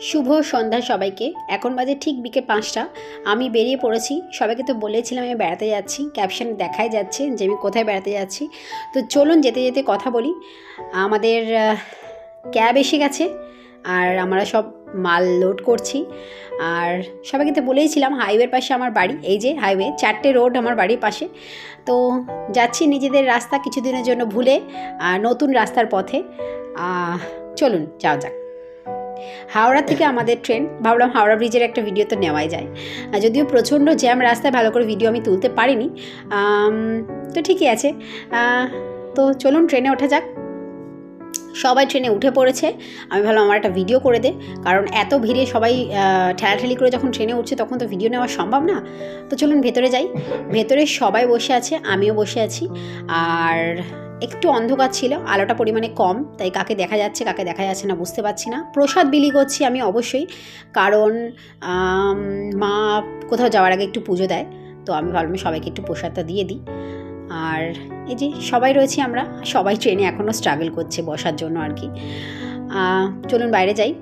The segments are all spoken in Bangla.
শুভ সন্ধ্যা সবাইকে। এখন বাজে ঠিক বিকেল পাঁচটা। আমি বেরিয়ে পড়েছি। সবাইকে তো বলেছিলাম আমি বেড়াতে যাচ্ছি। ক্যাপশন দেখাই যাচ্ছে যে আমি কোথায় বেড়াতে যাচ্ছি। তো চলুন যেতে যেতে কথা বলি। আমাদের ক্যাব এসে গেছে। আর আমরা সব মাল লোড করছি। আর সবাইকে তো বলেইছিলাম হাইওয়ের পাশে আমার বাড়ি। এই যে হাইওয়ে, চারটে রোড আমার বাড়ির পাশে। তো যাচ্ছি নিজেদের রাস্তা কিছুদিনের জন্য ভুলে নতুন রাস্তার পথে। চলুন, যাওয়া যাক। হাওড়া থেকে আমাদের ট্রেন, ভাবলাম হাওড়া ব্রিজের একটা ভিডিও তো নেওয়াই যায়। যদিও প্রচণ্ড জ্যাম রাস্তায় ভালো করে ভিডিও আমি তুলতে পারিনি তো ঠিকই আছে। তো চলুন ট্রেনে ওঠা যাক। সবাই ট্রেনে উঠে পড়েছে, আমি ভাবলাম আমার একটা ভিডিও করে দে, কারণ এত ভিড়ে সবাই ঠেলাঠেলি করে যখন ট্রেনে উঠছে তখন তো ভিডিও নেওয়া সম্ভব না। তো চলুন ভেতরে যাই। ভেতরে সবাই বসে আছে, আমিও বসে আছি, আর একটু অন্ধকার ছিল, আলোটা পরিমাণে কম, তাই কাকে দেখা যাচ্ছে, কাকে দেখা যাচ্ছে না বুঝতে পারছি না। প্রসাদ বিলি করছি আমি অবশ্যই, কারণ মা কোথাও যাওয়ার আগে একটু পুজো দেয়, তো আমি ভাবলাম সবাইকে একটু প্রসাদটা দিয়ে দিই। আর এই যে সবাই রয়েছি আমরা, সবাই ট্রেনে এখনও স্ট্রাগল করছে বসার জন্য আর কি। চলুন বাইরে যাই।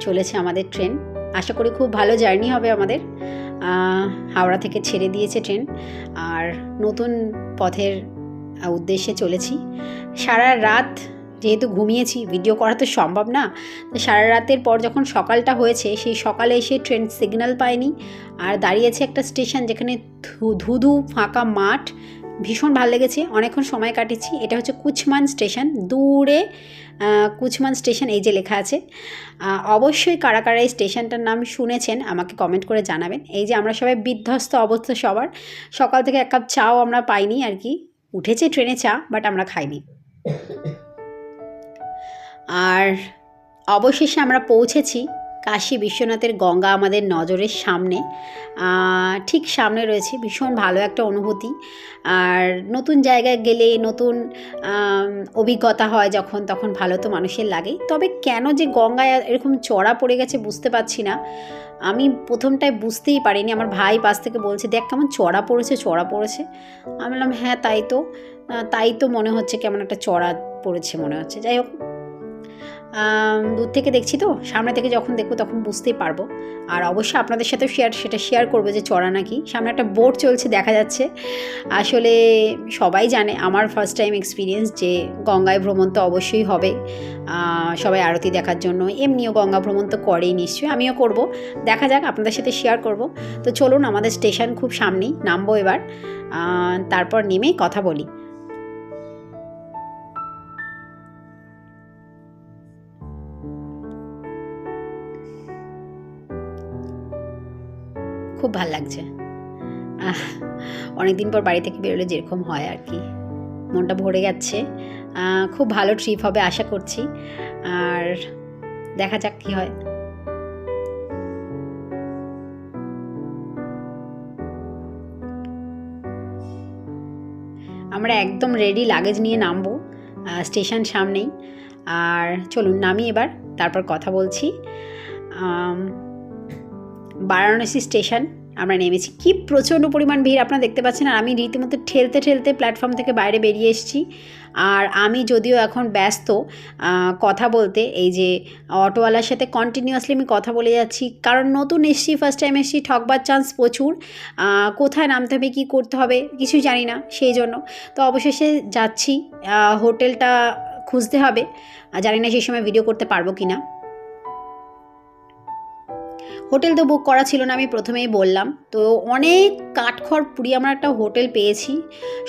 চলেছে আমাদের ট্রেন। আশা করি খুব ভালো জার্নি হবে আমাদের। হাওড়া থেকে ছেড়ে দিয়েছে ট্রেন। আর নতুন পথের উদ্দেশ্যে চলেছি। সারা রাত যেহেতু ঘুমিয়েছি ভিডিও করা তো সম্ভব না সারা রাতের পর যখন সকালটা হয়েছে, সেই সকালে এসে ট্রেন সিগন্যাল পায়নি আর দাঁড়িয়েছে একটা স্টেশন যেখানে ধুধু ফাঁকা মাঠ ভীষণ ভালো লেগেছে। অনেকক্ষণ সময় কাটিয়েছি। এটা হচ্ছে কুচমান স্টেশন। দূরে কুচমান স্টেশন এই যে লেখা আছে। অবশ্যই কারা কারা এই স্টেশনটার নাম শুনেছেন আমাকে কমেন্ট করে জানাবেন। এই যে আমরা সবাই বিধ্বস্ত অবস্থা সবার। সকাল থেকে এক কাপ চাও আমরা পাইনি আর কি। উঠেছে ট্রেনে চা বাট আমরা খাইনি। আর অবশেষে আমরা পৌঁছেছি কাশী বিশ্বনাথের গঙ্গা আমাদের নজরের সামনে। ঠিক সামনে রয়েছে। ভীষণ ভালো একটা অনুভূতি। আর নতুন জায়গায় গেলে নতুন অভিজ্ঞতা হয় যখন, তখন ভালো তো মানুষের লাগেই তবে কেন যে গঙ্গায় এরকম চড়া পড়ে গেছে বুঝতে পারছি না। আমি প্রথমটায় বুঝতেই পারিনি। আমার ভাই পাশ থেকে বলছে, দেখ কেমন চড়া পড়েছে চড়া পড়েছে। আমি বললাম হ্যাঁ তাই তো। তাই তো মনে হচ্ছে কেমন একটা চড়া পড়েছে মনে হচ্ছে। যাই হোক দূর থেকে দেখছি তো, সামনে থেকে যখন দেখব তখন বুঝতেই পারব। আর অবশ্যই আপনাদের সাথেও শেয়ার সেটা শেয়ার করব যে চড়া নাকি। সামনে একটা বোট চলছে, দেখা যাচ্ছে। আসলে সবাই জানে আমার ফার্স্ট টাইম এক্সপিরিয়েন্স যে গঙ্গায় ভ্রমণ তো অবশ্যই হবে। সবাই আরতি দেখার জন্য, এমনিও গঙ্গা ভ্রমণ তো করেই নিশ্চয়ই, আমিও করব। দেখা যাক, আপনাদের সাথে শেয়ার করব। তো চলুন, আমাদের স্টেশন খুব সামনেই, নামবো এবার। তারপর নেমেই কথা বলি। খুব ভালো লাগছে। অনেকদিন পর বাড়ি থেকে বেরোলে যেরকম হয় আর কি। মনটা ভরে যাচ্ছে। খুব ভালো ট্রিপ হবে আশা করছি। আর দেখা যাক কী হয়। আমরা একদম রেডি লাগেজ নিয়ে নামবো স্টেশন সামনেই। আর চলুন, নামি এবার, তারপর কথা বলছি। বারাণসী স্টেশন, আমরা নেমেছি। কি প্রচণ্ড পরিমাণ ভিড় আপনারা দেখতে পাচ্ছেন, আর আমি রীতিমতো ঠেলতে ঠেলতে প্ল্যাটফর্ম থেকে বাইরে বেরিয়ে এসেছি। আর আমি যদিও এখন ব্যস্ত কথা বলতে, এই যে অটোওয়ালার সাথে কন্টিনিউয়াসলি আমি কথা বলে যাচ্ছি, কারণ নতুন এসছি ফার্স্ট টাইম এসছি, ঠকবার চান্স প্রচুর কোথায় নামতে হবে, কী করতে হবে, কিছুই জানি না, সেই জন্য। তো অবশেষে যাচ্ছি হোটেলটা খুঁজতে হবে জানি না সেই সময় ভিডিও করতে পারব কি না হোটেল তো বুক করা ছিল না, আমি প্রথমেই বললাম। তো অনেক কাঠখড় পুড়িয়ে আমরা একটা হোটেল পেয়েছি।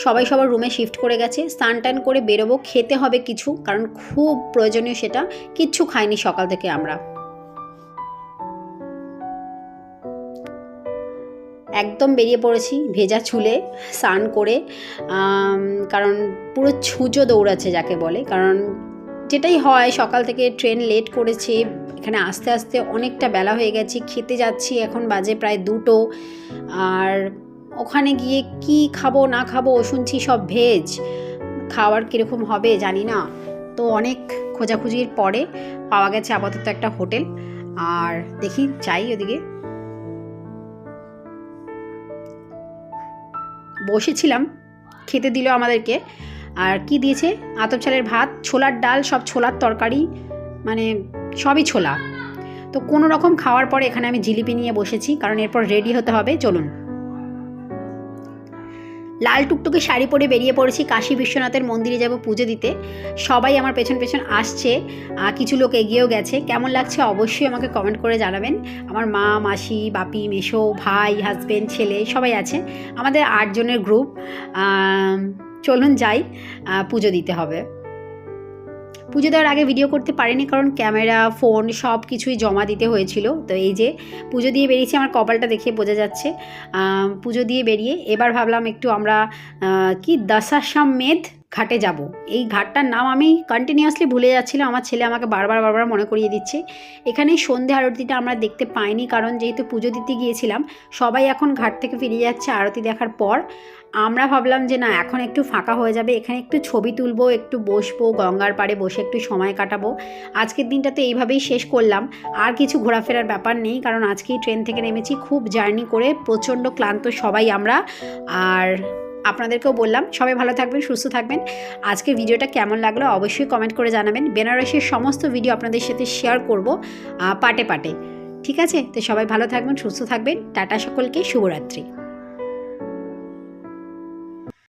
সবাই সবার রুমে শিফট করে গেছে। স্নান টান করে বেরোবো, খেতে হবে কিছু, কারণ খুব প্রয়োজনীয় সেটা, কিচ্ছু খাইনি সকাল থেকে আমরা। একদম বেরিয়ে পড়েছি ভেজা চুলে স্নান করে কারণ পুরো ছুঁচো দৌড়াচ্ছে যাকে বলে, কারণ যেটাই হয়, সকাল থেকে ট্রেন লেট করেছে। এখানে আস্তে আস্তে অনেকটা বেলা হয়ে গেছে, খেতে যাচ্ছি এখন বাজে প্রায় দুটো। আর ওখানে গিয়ে কি খাব, না খাব, শুনছি সব ভেজ খাওয়ার কীরকম হবে জানি না। তো অনেক খোঁজাখুঁজির পরে পাওয়া গেছে আপাতত একটা হোটেল। আর দেখি চাই ওদিকে। বসেছিলাম, খেতে দিল আমাদেরকে। আর কি দিয়েছে? আতপ চালের ভাত, ছোলার ডাল, সব ছোলার তরকারি মানে সবই ছোলা। তো কোনো রকম খাওয়ার পরে এখানে আমি জিলিপি নিয়ে বসেছি, কারণ এরপর রেডি হতে হবে। চলুন। লাল টুকটুকে শাড়ি পরে বেরিয়ে পড়েছি কাশী বিশ্বনাথের মন্দিরে যাব পুজো দিতে। সবাই আমার পেছন পেছন আসছে কিছু লোক এগিয়েও গেছে। কেমন লাগছে অবশ্যই আমাকে কমেন্ট করে জানাবেন। আমার মা, মাসি, বাপি মেশো ভাই হাজব্যান্ড ছেলে সবাই আছে। আমাদের আটজনের গ্রুপ চলুন যাই পুজো দিতে হবে। পুজো দেওয়ার আগে ভিডিও করতে পারিনি কারণ ক্যামেরা ফোন সব কিছুই জমা দিতে হয়েছিল। তো এই যে পুজো দিয়ে বেরিয়েছি, আমার কপালটা দেখে বোঝা যাচ্ছে। পুজো দিয়ে বেরিয়ে এবার ভাবলাম একটু আমরা কি দশাশাম মেদ ঘাটে যাব। এই ঘাটটার নাম আমি কন্টিনিউয়াসলি ভুলে যাচ্ছিলাম আমার ছেলে আমাকে বারবার বারবার মনে করিয়ে দিচ্ছে। এখানে সন্ধে আরতিটা আমরা দেখতে পাইনি কারণ যেহেতু পুজো দিতে গিয়েছিলাম, সবাই এখন ঘাট থেকে ফিরে যাচ্ছে আরতি দেখার পর। আমরা ভাবলাম যে না, এখন একটু ফাঁকা হয়ে যাবে। এখানে একটু ছবি তুলবো, একটু বসবো, গঙ্গার পাড়ে বসে একটু সময় কাটাবো। আজকের দিনটা তো এইভাবেই শেষ করলাম। আর কিছু ঘোরাফেরার ব্যাপার নেই কারণ আজকেই ট্রেন থেকে নেমেছি। খুব জার্নি করে প্রচণ্ড ক্লান্ত সবাই আমরা। আর আপনাদেরকেও বললাম, সবাই ভালো থাকবেন, সুস্থ থাকবেন। আজকে ভিডিওটা কেমন লাগল অবশ্যই কমেন্ট করে জানাবেন। বেনারসের সমস্ত ভিডিও আপনাদের সাথে শেয়ার করব পাটে পাটে। ঠিক আছে? তো সবাই ভালো থাকবেন, সুস্থ থাকবেন। টাটা সকলকে, শুভরাত্রি।